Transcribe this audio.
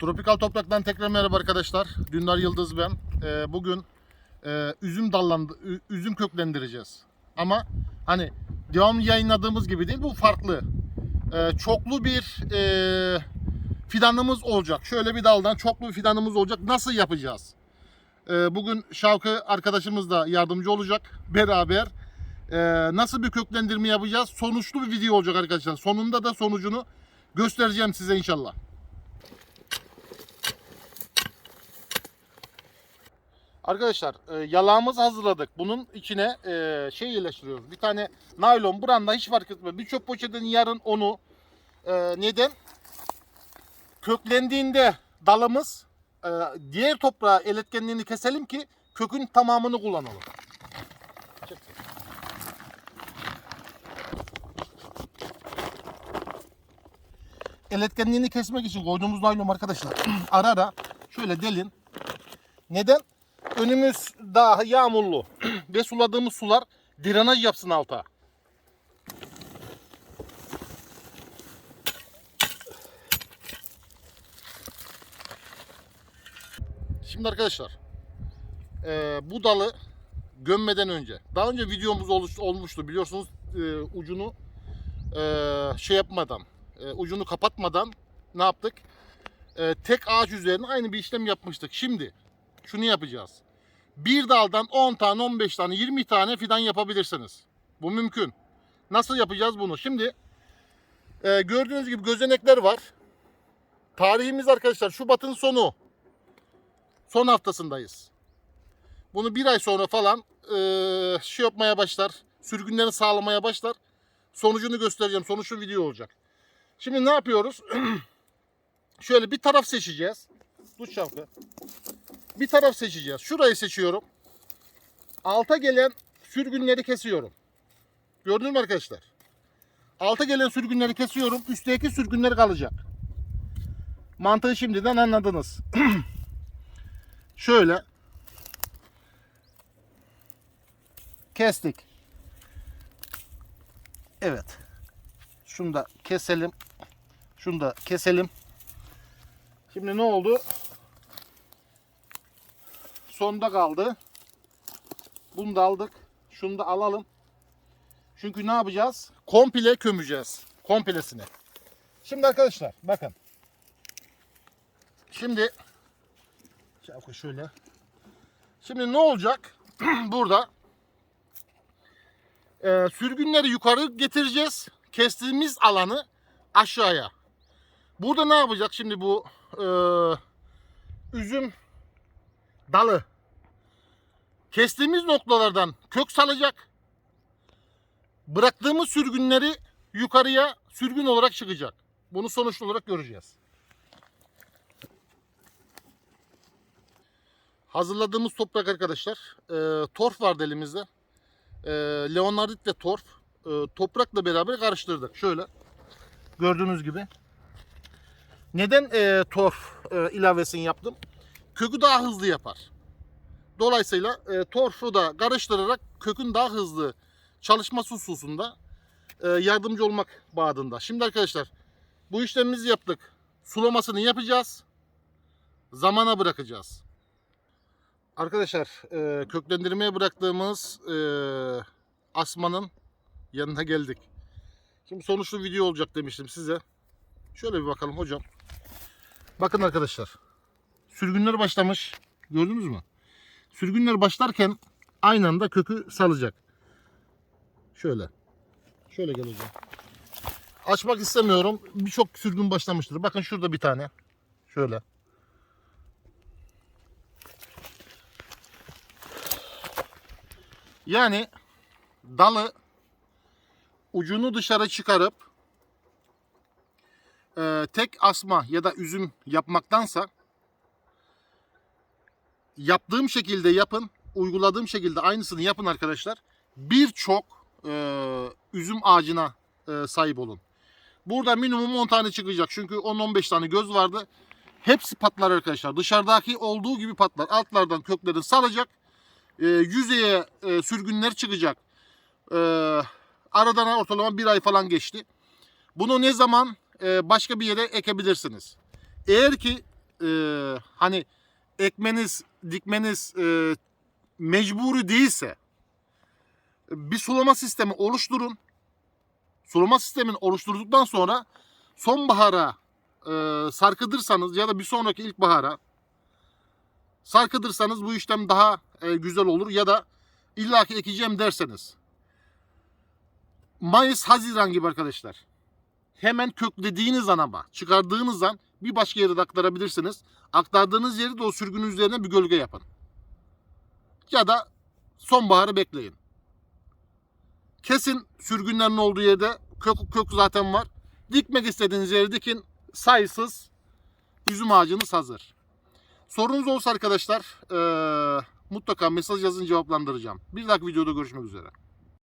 Tropikal Toprak'tan tekrar merhaba arkadaşlar. Dündar Yıldız ben. Ee, bugün e, üzüm dallandı, üzüm köklendireceğiz. Ama hani devamlı yayınladığımız gibi değil, bu farklı. Ee, çoklu bir e, fidanımız olacak. Şöyle bir daldan çoklu bir fidanımız olacak. Nasıl yapacağız? Ee, bugün Şavkı arkadaşımız da yardımcı olacak. Beraber e, nasıl bir köklendirme yapacağız? Sonuçlu bir video olacak arkadaşlar. Sonunda da sonucunu göstereceğim size inşallah. Arkadaşlar e, yalağımızı hazırladık. Bunun içine e, şey yerleştiriyoruz. Bir tane naylon branda hiç fark etmez. Bir çöp poşetinin yarın onu e, neden? Köklendiğinde dalımız e, diğer toprağa iletkenliğini keselim ki kökün tamamını kullanalım. Iletkenliğini kesmek için koyduğumuz naylon arkadaşlar ara ara şöyle delin. Neden? Önümüz daha yağmurlu ve suladığımız sular drenaj yapsın alta. Şimdi arkadaşlar eee, bu dalı gömmeden önce daha önce videomuz oluş- olmuştu biliyorsunuz eee, ucunu eee, şey yapmadan eee, ucunu kapatmadan ne yaptık? Eee, tek ağaç üzerine aynı bir işlem yapmıştık. Şimdi şunu yapacağız. Bir daldan 10 tane, 15 tane, 20 tane fidan yapabilirsiniz. Bu mümkün. Nasıl yapacağız bunu? Şimdi e, gördüğünüz gibi gözenekler var. Tarihimiz arkadaşlar Şubat'ın sonu. Son haftasındayız. Bunu bir ay sonra falan e, şey yapmaya başlar. Sürgünlerini sağlamaya başlar. Sonucunu göstereceğim. Sonuçlu video olacak. Şimdi ne yapıyoruz? Şöyle bir taraf seçeceğiz. Tut şapka bir taraf seçeceğiz. Şurayı seçiyorum. Alta gelen sürgünleri kesiyorum. Gördünüz mü arkadaşlar? Alta gelen sürgünleri kesiyorum. Üstteki sürgünler kalacak. Mantığı şimdiden anladınız. Şöyle. Kestik. Evet. Şunu da keselim. Şunu da keselim. Şimdi ne oldu? Sonda kaldı. Bunu da aldık. Şunu da alalım. Çünkü ne yapacağız? Komple kömeceğiz. Komplesini. Şimdi arkadaşlar bakın. Şimdi şöyle. Şimdi ne olacak? Burada e, sürgünleri yukarı getireceğiz. Kestiğimiz alanı aşağıya. Burada ne yapacak şimdi bu e, üzüm dalı kestiğimiz noktalardan kök salacak. Bıraktığımız sürgünleri yukarıya sürgün olarak çıkacak. Bunu sonuçlu olarak göreceğiz. Hazırladığımız toprak arkadaşlar. E, torf vardı elimizde. E, Leonardit ve torf. E, toprakla beraber karıştırdık. Şöyle. Gördüğünüz gibi. Neden e, torf e, ilavesini yaptım? Kökü daha hızlı yapar. Dolayısıyla e, torfu da karıştırarak kökün daha hızlı çalışması hususunda e, yardımcı olmak bağında. Şimdi arkadaşlar bu işlemimizi yaptık. Sulamasını yapacağız. Zamana bırakacağız. Arkadaşlar e, köklendirmeye bıraktığımız e, asmanın yanına geldik. Şimdi sonuçlu video olacak demiştim size. Şöyle bir bakalım hocam. Bakın arkadaşlar sürgünler başlamış. Gördünüz mü? Sürgünler başlarken aynı anda kökü salacak. Şöyle. Şöyle gel hocam. Açmak istemiyorum. Birçok sürgün başlamıştır. Bakın şurada bir tane. Şöyle. Yani dalı ucunu dışarı çıkarıp e, tek asma ya da üzüm yapmaktansa yaptığım şekilde yapın, uyguladığım şekilde aynısını yapın arkadaşlar. Birçok e, üzüm ağacına e, sahip olun. Burada minimum 10 tane çıkacak. Çünkü 10-15 tane göz vardı. Hepsi patlar arkadaşlar. Dışarıdaki olduğu gibi patlar. Altlardan kökleri saracak. E, yüzeye e, sürgünler çıkacak. E, aradan ortalama bir ay falan geçti. Bunu ne zaman e, başka bir yere ekebilirsiniz. Eğer ki e, hani ekmeniz, dikmeniz e, mecburi değilse bir sulama sistemi oluşturun. Sulama sistemini oluşturduktan sonra sonbahara e, sarkıdırsanız ya da bir sonraki ilkbahara sarkıdırsanız bu işlem daha e, güzel olur ya da illaki ekeceğim derseniz Mayıs, Haziran gibi arkadaşlar. Hemen köklediğiniz an ama çıkardığınız an bir başka yere de aktarabilirsiniz. Aktardığınız yeri de o sürgünün üzerine bir gölge yapın. Ya da sonbaharı bekleyin. Kesin sürgünlerin olduğu yerde kök, kök zaten var. Dikmek istediğiniz yere dikin. Sayısız üzüm ağacınız hazır. Sorunuz olsa arkadaşlar eee, mutlaka mesaj yazın cevaplandıracağım. Bir dahaki videoda görüşmek üzere.